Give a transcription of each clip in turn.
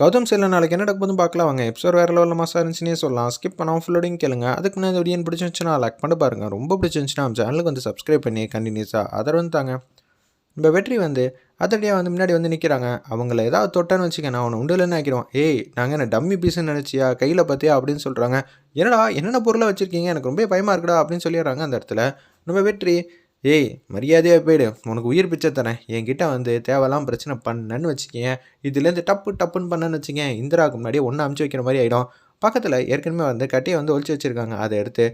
கௌதம் சில நாளைக்கு என்ன நடக்க பார்க்கலாம். வாங்க எபிசோட் வேறு லெவலில் மாசாக இருந்துச்சுன்னே சொல்லலாம். ஸ்கிப் பண்ணாமல் ஃபுல்லோடையும் கேளுங்க. அதுக்கு நான் இந்த வீடியோ பிடிச்சிருந்துச்சுன்னா லைக் பண்ணி பாருங்க. ரொம்ப பிடிச்சிருந்துச்சுன்னா நம்ம சேனலுக்கு வந்து சப்ஸ்கிரைப் பண்ணி கண்டினியூஸாக அதை வந்து தாங்க. நம்ம வெற்றி வந்து அதடியாக வந்து முன்னாடி வந்து நிற்கிறாங்க அவங்கள ஏதாவது தொட்டேன்னு வச்சுக்க நான் அவனை உண்டுலன்னு ஆக்கிடுவோம் ஏய் நாங்கள் என்ன டம்மி பீஸ்ன்னு நினச்சியா? கையில் பார்த்தியா அப்படின்னு சொல்கிறாங்க என்னடா என்னென்ன பொருளை வச்சுருக்கீங்க? எனக்கு ரொம்ப பயமாக இருக்குடா அப்படின்னு சொல்லிடுறாங்க அந்த இடத்துல. நம்ம வெற்றி ஏய் மரியாதையாக போயிடு. உனக்கு உயிர் பிச்சை தரேன். என்கிட்ட வந்து தேவையெல்லாம் பிரச்சனை பண்ணேன்னு வச்சுக்கேன் இதுலேருந்து டப்பு டப்புன்னு பண்ணேன்னு வச்சுக்கேன் இந்திராவுக்கு முன்னாடியே ஒன்று அமுச்சு வைக்கிற மாதிரி ஆகிடும் பக்கத்தில் ஏற்கனவே வந்து கட்டையை வந்து ஒழிச்சு வச்சுருக்காங்க. அதை எடுத்து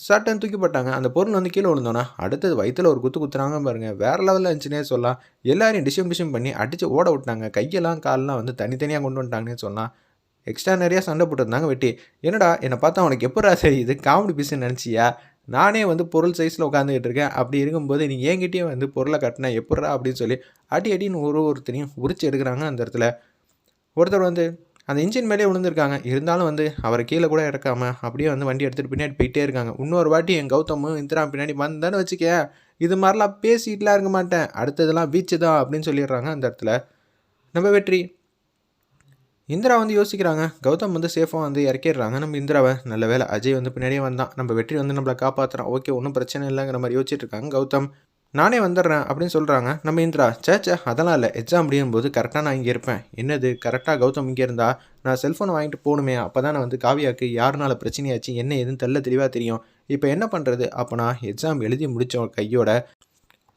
சட்டன் தூக்கி போட்டாங்க. அந்த பொருள் வந்து கீழே விழுந்தோன்னா அடுத்தது வயிற்றில் ஒரு குத்து குத்துறாங்க பாருங்க. வேறு லெவலில் இருந்துச்சுனே சொல்லலாம். எல்லாரையும் டிஷம் டிஷம் பண்ணி அடித்து ஓட விட்டாங்க. கையெல்லாம் காலெலாம் வந்து தனித்தனியாக கொண்டு வந்துட்டாங்கன்னு சொல்லலாம். எக்ஸ்ட்ரா நிறையா சண்டை போட்டுருந்தாங்க வெட்டி. என்னடா என்னை பார்த்தா உனக்கு எப்படா சரி இது காமெடி பீஸ்ன்னு நினச்சியா? நானே வந்து பொருள் சைஸில் உட்காந்துக்கிட்டு இருக்கேன். அப்படி இருக்கும்போது நீ என்கிட்டயே வந்து பொருளை கட்டினா எப்பட்றா அப்படின்னு சொல்லி அடி அடின்னு ஒரு ஒருத்தரையும் உரிச்சு எடுக்கிறாங்க அந்த இடத்துல. ஒருத்தர் வந்து அந்த இன்ஜின் மேலே விழுந்திருக்காங்க. இருந்தாலும் வந்து அவரை கீழே கூட இறக்காம அப்படியே வந்து வண்டி எடுத்துகிட்டு பின்னாடி போயிட்டே இருக்காங்க. இன்னொரு வாட்டி என் கௌதமும் இந்திரா பின்னாடி வந்தான்னு வச்சுக்க இது மாதிரிலாம் பேசிட்டுலாம் இருக்க மாட்டேன். அடுத்ததெல்லாம் பீச்சு தான் அப்படின்னு சொல்லிடுறாங்க அந்த இடத்துல. நம்ம வெற்றி. இந்திரா வந்து யோசிக்கிறாங்க. கௌதம் வந்து சேஃபாக வந்து இறக்கிடுறாங்க. நம்ம இந்திராவை நல்ல வேலை அஜய் வந்து பின்னாடியே வந்தான். நம்ம வெற்றி வந்து நம்மளை காப்பாற்றுறான் ஓகே ஒன்றும் பிரச்சனை இல்லைங்கிற மாதிரி யோசிச்சுட்டு இருக்காங்க. கௌதம் நானே வந்துடுறேன் அப்படின்னு சொல்கிறாங்க நம்ம இந்திரா சேச்சே அதெல்லாம் இல்லை. எக்ஸாம் முடியும் போது கரெக்டாக நான் இங்கே இருப்பேன். என்னது? கரெக்டாக கௌதம் இங்கே இருந்தா? நான் செல்ஃபோனை வாங்கிட்டு போகணுமே. அப்போ தான் நான் வந்து காவியாவுக்கு யாருனால பிரச்சனையாச்சு? என்ன எதுன்னு தெல்ல தெளிவாக தெரியும். இப்போ என்ன பண்ணுறது அப்போ நான் எக்ஸாம் எழுதி முடித்த கையோட.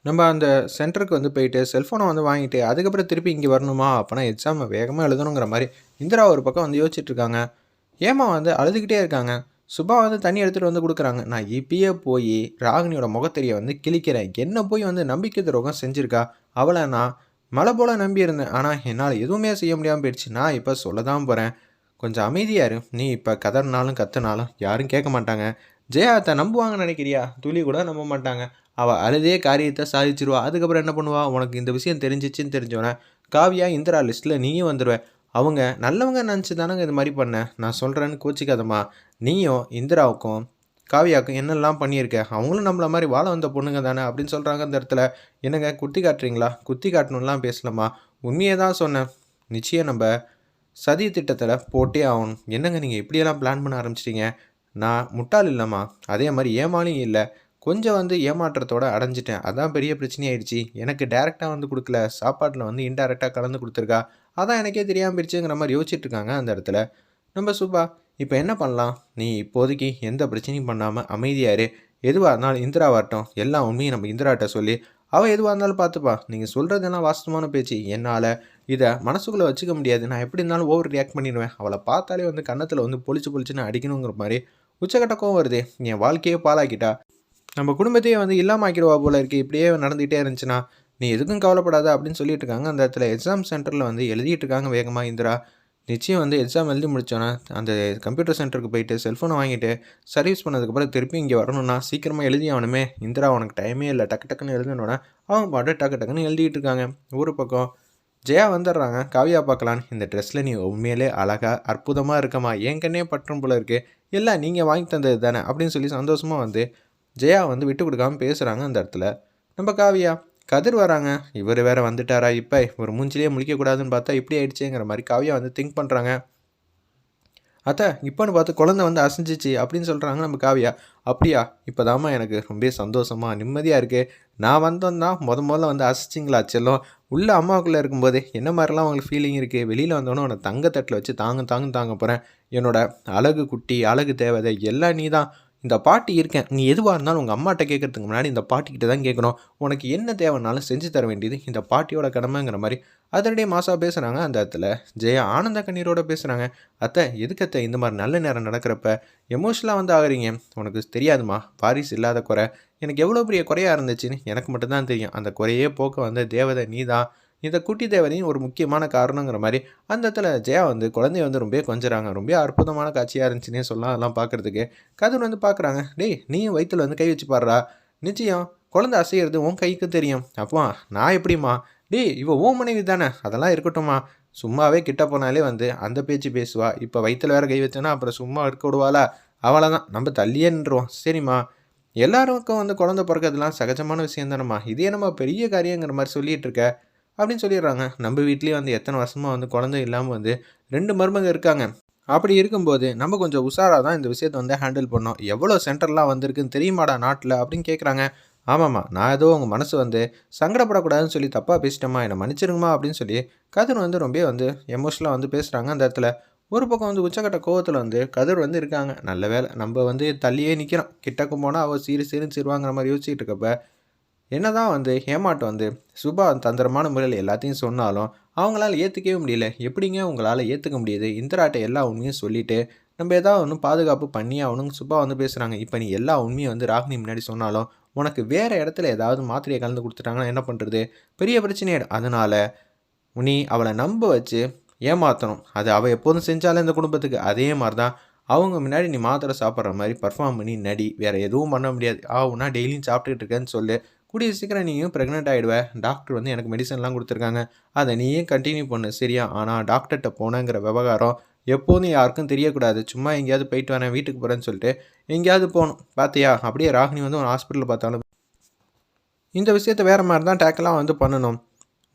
நம்ம அந்த சென்டருக்கு வந்து போயிட்டு செல்ஃபோனை வந்து வாங்கிட்டு அதுக்கப்புறம் திருப்பி இங்கே வரணுமா? அப்போனா எக்ஸாமை வேகமாக எழுதணுங்கிற மாதிரி இந்திரா ஒரு பக்கம் வந்து யோசிச்சுட்டு இருக்காங்க. ஏமா வந்து அழுதுகிட்டே இருக்காங்க. சுபா வந்து தண்ணி எடுத்துகிட்டு வந்து கொடுக்குறாங்க. நான் இப்பயே போய் ராகினியோட முகத்தெரிய வந்து கிழிக்கிறேன். என்ன போய் வந்து நம்பிக்கை துரோகம் செஞ்சுருக்கா? அவளை நான் மழை போல் நம்பியிருந்தேன் ஆனால் என்னால் எதுவுமே செய்ய முடியாமல் போயிடுச்சு. நான் இப்போ சொல்ல தான் போகிறேன் கொஞ்சம் அமைதியாக இரு. நீ இப்போ கதறினாலும் கத்துனாலும் யாரும் கேட்க மாட்டாங்க. ஜெயாத்தை நம்புவாங்கன்னு நினைக்கிறியா? துளி கூட நம்ப மாட்டாங்க. அவள் அழுதே காரியத்தை சாதிச்சிருவா. அதுக்கப்புறம் என்ன பண்ணுவா? உனக்கு இந்த விஷயம் தெரிஞ்சிச்சின்னு தெரிஞ்சோன்னே காவியா இந்திரா லிஸ்ட்டில் நீயும் வந்துடுவேன் அவங்க நல்லவங்க நினச்சி தானங்க இது மாதிரி பண்ணேன் நான் சொல்கிறேன்னு கோச்சிக்காதம்மா. நீயும் இந்திராவுக்கும் காவியாவுக்கும் என்னெல்லாம் பண்ணியிருக்க? அவங்களும் நம்மள மாதிரி வாழ வந்த பொண்ணுங்க தானே அப்படின்னு சொல்கிறாங்க அந்த இடத்துல. என்னங்க குத்தி காட்டுறீங்களா? குத்தி காட்டணும்லாம் பேசலாமா உண்மையே தான் சொன்னேன். நிச்சயம் நம்ம சதி திட்டத்தில் போட்டே ஆகணும். என்னங்க நீங்கள் இப்படியெல்லாம் பிளான் பண்ண ஆரம்பிச்சிட்டிங்க? நான் முட்டாள் இல்லைம்மா. அதே மாதிரி ஏமாளியும் இல்லை. கொஞ்சம் வந்து ஏமாற்றத்தோடு அடைஞ்சிட்டேன். அதான் பெரிய பிரச்சனையாயிடுச்சு. எனக்கு டேரெக்டாக வந்து கொடுக்கல. சாப்பாட்டில் வந்து இன்டெரக்டாக கலந்து கொடுத்துருக்கா. அதான் எனக்கே தெரியாமல் போயிடுச்சுங்கிற மாதிரி யோசிச்சுட்டு இருக்காங்க அந்த இடத்துல. நம்ம சூப்பா இப்போ என்ன பண்ணலாம்? நீ இப்போதைக்கு எந்த பிரச்சனையும் பண்ணாமல் அமைதியாரு எதுவாக இருந்தாலும் இந்திரா வரட்டும். எல்லா உண்மையும் நம்ம இந்திராட்ட சொல்லி அவள் எதுவாக இருந்தாலும் பார்த்துப்பா. நீங்கள் சொல்கிறதெல்லாம் வாஸ்தவமான பேச்சு. என்னால் இதை மனசுக்குள்ளே வச்சுக்க முடியாது. நான் எப்படி இருந்தாலும் ஓவர் ரியாக்ட் பண்ணிடுவேன். அவளை பார்த்தாலே வந்து கன்னத்தில் வந்து பொழிச்சு பொழிச்சுன்னு அடிக்கணுங்கிற மாதிரி உச்சக்கட்ட கோவம் வருது. என் வாழ்க்கையே பாலாக்கிட்டா நம்ம குடும்பத்தையே வந்து இல்லாமல் ஆக்கிடுவா போல இருக்குது இப்படியே நடந்துகிட்டே இருந்துச்சுன்னா நீ எதுக்கும் கவலைப்படாத அப்படின்னு சொல்லிட்டு இருக்காங்க அந்த இடத்துல எக்ஸாம் சென்டரில் வந்து எழுதிட்டு இருக்காங்க வேகமாக இந்திரா. நிச்சயம் வந்து எக்ஸாம் எழுதி முடிச்சோன்னா அந்த கம்ப்யூட்டர் சென்டருக்கு போயிட்டு செல்ஃபோனை வாங்கிட்டு சர்வீஸ் பண்ணதுக்கப்புறம் திருப்பி இங்கே வரணும்னா சீக்கிரமாக எழுதி ஆகணுமே. இந்திரா உனக்கு டைமே இல்லை. டக்கு டக்குன்னு எழுதணுன்னா அவன் பாட்டு டக்கு டக்குன்னு எழுதிட்டு இருக்காங்க ஒரு பக்கம் ஜெயா வந்துடுறாங்க. காவியா பார்க்கலான்னு இந்த ட்ரெஸ்ஸில் நீ உண்மையிலே அழகாக அற்புதமாக இருக்கமா என் கண்ணே பற்றும் போல இருக்குது எல்லாம் நீங்கள் வாங்கி தந்தது தானே அப்படின்னு சொல்லி சந்தோஷமாக வந்து ஜெயா வந்து விட்டு கொடுக்காம பேசுகிறாங்க அந்த இடத்துல. நம்ம காவியா கதிர் வராங்க. இவர் வேற வந்துட்டாரா? இப்போ இவர் மூஞ்சிலே முழிக்கக்கூடாதுன்னு பார்த்தா இப்படி ஆயிடுச்சுங்கிற மாதிரி காவியா வந்து திங்க் பண்ணுறாங்க அத்தை இப்போன்னு பார்த்து குழந்தை வந்து அசைஞ்சிச்சு அப்படின்னு சொல்கிறாங்க நம்ம காவியா. அப்படியா? இப்போ எனக்கு ரொம்ப சந்தோஷமாக நிம்மதியாக இருக்குது நான் வந்தோன்னா முத முதல்ல வந்து அசைச்சிங்களா செல்லும்? உள்ளே அம்மாவுக்குள்ளே இருக்கும்போது என்ன மாதிரிலாம் அவங்களுக்கு ஃபீலிங் இருக்குது வெளியில் வந்தோன்னே உன்னை தங்கத்தட்டில் வச்சு தாங்க தாங்க தாங்க போகிறேன் என்னோட அழகு குட்டி அழகு தேவதை எல்லாம் நீ தான் இந்த பாட்டி இருக்கேன். நீ எதுவாக இருந்தாலும் உங்கள் அம்மாட்ட கேட்குறதுக்கு முன்னாடி இந்த பாட்டிக்கிட்ட தான் கேட்கணும் உனக்கு என்ன தேவைனாலும் செஞ்சு தர வேண்டியது இந்த பாட்டியோட கடமைங்கிற மாதிரி. அதனுடைய மாசா பேசுகிறாங்க அந்த இடத்துல ஜெயா ஆனந்த கண்ணீரோட பேசுகிறாங்க அத்தை எதுக்கு அத்தை இந்த மாதிரி நல்ல நேரம் நடக்கிறப்ப? எமோஷனலாக வந்து ஆகுறீங்க. உனக்கு தெரியாதுமா? பாரிஸ் இல்லாத குறை. எனக்கு எவ்வளோ பெரிய குறையாக இருந்துச்சுன்னு எனக்கு மட்டும்தான் தெரியும். அந்த குறையே போக்க வந்த தேவதை நீ தான் இந்த குட்டி தேவதையும் ஒரு முக்கியமான காரணங்கிற மாதிரி அந்த இடத்துல ஜெயா வந்து குழந்தைய வந்து ரொம்ப கொஞ்சறாங்க. ரொம்ப அற்புதமான காட்சியாக இருந்துச்சுன்னே சொல்லலாம். அதெல்லாம் பார்க்குறதுக்கு கதிர் வந்து பார்க்குறாங்க. டேய் நீயும் வயிற்றில் வந்து கை வச்சு பாடுறா நிச்சயம் குழந்தை அசையிறது உன் கைக்கு தெரியும். அப்போ நான் எப்படிம்மா? டேய் இவ ஓ மனைவி தானே. அதெல்லாம் இருக்கட்டும்மா. சும்மாவே கிட்ட போனாலே வந்து அந்த பேச்சு பேசுவா. இப்போ வயிற்றில் வேற கை வச்சேன்னா அப்புறம் சும்மா இருக்க விடுவாளா? அவளை நம்ம தள்ளியே நின்றுவோம் சரிம்மா. எல்லாருக்கும் வந்து குழந்தை பிறக்கிறதுலாம் சகஜமான விஷயம் தானம்மா. இதே நம்ம பெரிய காரியங்கிற மாதிரி சொல்லிகிட்டு இருக்க. அப்படின்னு சொல்லிடுறாங்க. நம்ம வீட்லேயே வந்து எத்தனை வருஷமாக வந்து குழந்தை இல்லாமல் வந்து ரெண்டு மருமங்க இருக்காங்க. அப்படி இருக்கும்போது நம்ம கொஞ்சம் உஷாராக தான் இந்த விஷயத்தை வந்து ஹேண்டில் பண்ணோம். எவ்வளோ சென்டர்லாம் வந்திருக்குன்னு தெரியுமாடா நாட்டில் அப்படின்னு கேட்குறாங்க ஆமாம்மா நான் ஏதோ உங்கள் மனசு வந்து சங்கடப்படக்கூடாதுன்னு சொல்லி தப்பாக பேசிட்டோமா என்னை மன்னிச்சிருங்கம்மா அப்படின்னு சொல்லி கதிர் வந்து ரொம்ப வந்து எமோஷனலாக வந்து பேசுகிறாங்க அந்த இடத்துல. ஒரு பக்கம் வந்து உச்சக்கட்ட கோவத்தில் வந்து கதிர் வந்து இருக்காங்க. நல்ல வேலை நம்ம வந்து தள்ளியே நிற்கிறோம் கிட்டக்கும் போனால் அவள் சீரு சீருன்னு சிறுவாங்கிற மாதிரி யோசிச்சுட்டு இருக்கப்ப என்னதான் வந்து ஹேமாட் வந்து சுபா தந்திரமான முறையில் எல்லாத்தையும் சொன்னாலும் அவங்களால ஏற்றுக்கவே முடியல. எப்படிங்க உங்களால் ஏற்றுக்க முடியுது? இந்திராட்டை எல்லா உண்மையும் சொல்லிட்டு நம்ம ஏதாவது ஒன்று பாதுகாப்பு பண்ணி அவனுங்க சுபா வந்து பேசுகிறாங்க இப்போ நீ எல்லா உண்மையும் வந்து ராகினி முன்னாடி சொன்னாலும் உனக்கு வேறு இடத்துல ஏதாவது மாத்திரையை கலந்து கொடுத்துட்டாங்கன்னா என்ன பண்ணுறது பெரிய பிரச்சனையாயிடும் அதனால் நீ அவளை நம்ப வச்சு ஏமாற்றணும் அது அவள் எப்போதும் செஞ்சாலும் இந்த குடும்பத்துக்கு. அதே மாதிரி தான் அவங்க முன்னாடி நீ மாத்திரை சாப்பிட்ற மாதிரி பர்ஃபார்ம் பண்ணி நடி. வேறு எதுவும் பண்ண முடியாது. ஆகுனா டெய்லியும் சாப்பிட்டுக்கிட்டு இருக்கேன்னு சொல்லு. கூடிய சீக்கிரம் நீயும் ப்ரெக்னென்ட் ஆகிடுவேன் டாக்டர் வந்து எனக்கு மெடிசன்லாம் கொடுத்துருக்காங்க. அதை நீயும் கண்டினியூ பண்ணு சரியா? ஆனால் டாக்டர்கிட்ட போனேங்கிற விவகாரம் எப்போதும் யாருக்கும் தெரியக்கூடாது. சும்மா எங்கேயாவது போயிட்டு வரேன் வீட்டுக்கு போகிறேன்னு சொல்லிட்டு எங்கேயாவது போகணும். பார்த்தியா அப்படியே ராகினி வந்து ஒரு ஹாஸ்பிட்டலில் பார்த்தாலும் இந்த விஷயத்த வேறு மாதிரி தான் டேக்கெல்லாம் வந்து பண்ணணும்.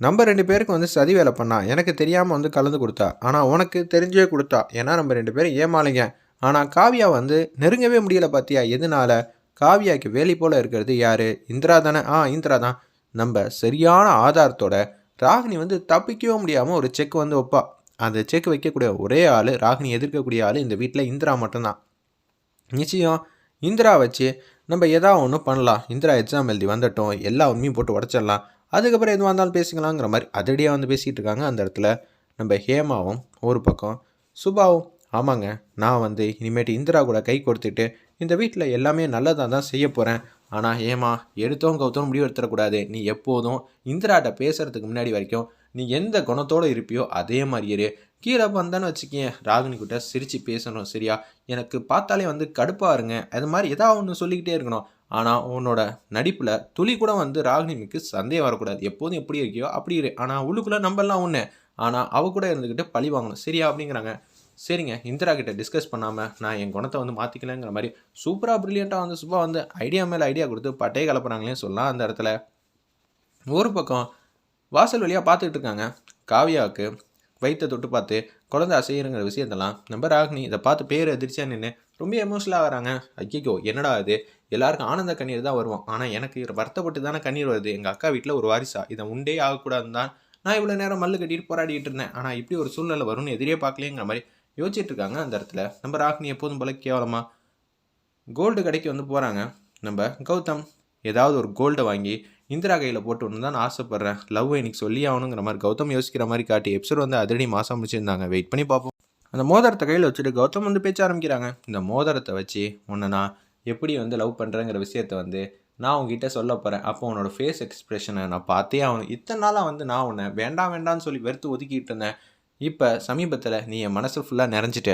நம்ம ரெண்டு பேருக்கு வந்து சதி வேலை பண்ணா. எனக்கு தெரியாமல் வந்து கலந்து கொடுத்தா. ஆனால் உனக்கு தெரிஞ்சே கொடுத்தா. ஏன்னா நம்ம ரெண்டு பேரும் ஏமாளிங்க. ஆனால் காவியா வந்து நெருங்கவே முடியல பார்த்தியா எதனால? காவியாக்கு வேலி போல் இருக்கிறது யார்? இந்திரா தானே? ஆ இந்திரா தான். நம்ம சரியான ஆதாரத்தோட ராகினி வந்து தப்பிக்கவே முடியாமல் ஒரு செக் வந்து வைப்பா. அந்த செக் வைக்கக்கூடிய ஒரே ஆள் ராகினி எதிர்க்கக்கூடிய ஆள் இந்த வீட்டில் இந்திரா மட்டும்தான். நிச்சயம் இந்திரா வச்சு நம்ம எதாவது ஒன்று பண்ணலாம். இந்திரா எக்ஸாம் எழுதி வந்துட்டோம். எல்லா உண்மையும் போட்டு உடச்சிடலாம். அதுக்கப்புறம் எதுவாக இருந்தாலும் பேசிக்கலாங்கிற மாதிரி அதிரடியாக வந்து பேசிகிட்டு இருக்காங்க. அந்த இடத்துல நம்ம ஹேமாவும் ஒரு பக்கம் சுபாவும் ஆமாங்க நான் வந்து இனிமேட்டு இந்திரா கூட கை கொடுத்துட்டு இந்த வீட்டில் எல்லாமே நல்லதாக தான் செய்ய போகிறேன் ஆனால் ஏமா எடுத்தோம் கவுத்தோம் முடிவு எடுத்துடக்கூடாது. நீ எப்போதும் இந்திராட்ட பேசுகிறதுக்கு முன்னாடி வரைக்கும் நீ எந்த குணத்தோடு இருப்பியோ அதே மாதிரி இரு. கீழே வந்தானு வச்சுக்கேன் ராகினி கிட்ட சிரித்து பேசணும் சரியா? எனக்கு பார்த்தாலே வந்து கடுப்பாக இருங்க. அது மாதிரி ஏதாவது ஒன்று சொல்லிக்கிட்டே இருக்கணும். ஆனால் உன்னோட நடிப்பில் துளி கூட வந்து ராகினிக்கு சந்தேகம் வரக்கூடாது. எப்போதும் எப்படி இருக்கியோ அப்படி இரு. ஆனால் உள்ளுக்குள்ளே நம்பலாம் ஒன்று ஆனால் அவ கூட இருந்துக்கிட்டு பழி வாங்கணும் சரியா? அப்படிங்கிறாங்க. சரிங்க இந்திரா கிட்ட டிஸ்கஸ் பண்ணாமல் நான் என் குணத்தை வந்து மாற்றிக்கலங்கிற மாதிரி சூப்பராக ப்ரில்லியண்ட்டாக வந்து சுபா வந்து ஐடியா மேலே ஐடியா கொடுத்து பட்டையை கலப்புறாங்களே சொல்லலாம் அந்த இடத்துல. ஒரு பக்கம் வாசல் வழியாக பார்த்துக்கிட்டு இருக்காங்க. காவியாவுக்கு வயிற்றை தொட்டு பார்த்து குழந்தை அசையுங்கிற விஷயத்தெல்லாம் நம்ம ராகினி இதை பார்த்து பேர் எதிர்ச்சியாக நின்று ரொம்ப எமோஷனலாக வராங்க. ஐயோ என்னடா இது? எல்லாருக்கும் ஆனந்த கண்ணீர் தான் வருவோம். ஆனால் எனக்கு வருத்தப்பட்டு தானே கண்ணீர் வருது. எங்கள் அக்கா வீட்டில் ஒரு வாரிசா. இதை உண்டே ஆகக்கூடாதுன்னு தான் நான் இவ்வளோ நேரம் மல்லு கட்டிட்டு போராடிட்டு இருந்தேன். ஆனால் இப்படி ஒரு சூழ்நிலை வரும்னு எதிரே பார்க்கலேங்கிற மாதிரி யோசிச்சுட்டு இருக்காங்க அந்த இடத்துல. நம்ம ராகினி எப்போதும் போல கேவலமாக கோல்டு கடைக்கு வந்து போகிறாங்க நம்ம கௌதம் ஏதாவது ஒரு கோல்டை வாங்கி இந்திரா கையில் போட்டு தான் நான் ஆசைப்பட்றேன். லவ் இன்னைக்கு சொல்லி ஆகணுங்கிற மாதிரி கௌதம் யோசிக்கிற மாதிரி காட்டி எபிசோட் வந்து அதிரடி மாதம் முடிச்சிருந்தாங்க. வெயிட் பண்ணி பார்ப்போம். அந்த மோதிரத்தை கையில் வச்சுட்டு கௌதம் வந்து பேச்ச ஆரம்பிக்கிறாங்க. இந்த மோதிரத்தை வச்சு உன்னை நான் எப்படி வந்து லவ் பண்ணுறேங்கிற விஷயத்த வந்து நான் உங்ககிட்ட சொல்ல போகிறேன் அப்போ உன்னோட ஃபேஸ் எக்ஸ்ப்ரெஷனை நான் பார்த்தே ஆகணும். இத்தனை நாளாக வந்து நான் உன்னை வேண்டாம் வேண்டாம்னு சொல்லி வெறுத்து ஒதுக்கிட்டு இருந்தேன். இப்போ சமீபத்தில் நீ என் மனசு ஃபுல்லாக நிறைஞ்சிட்ட.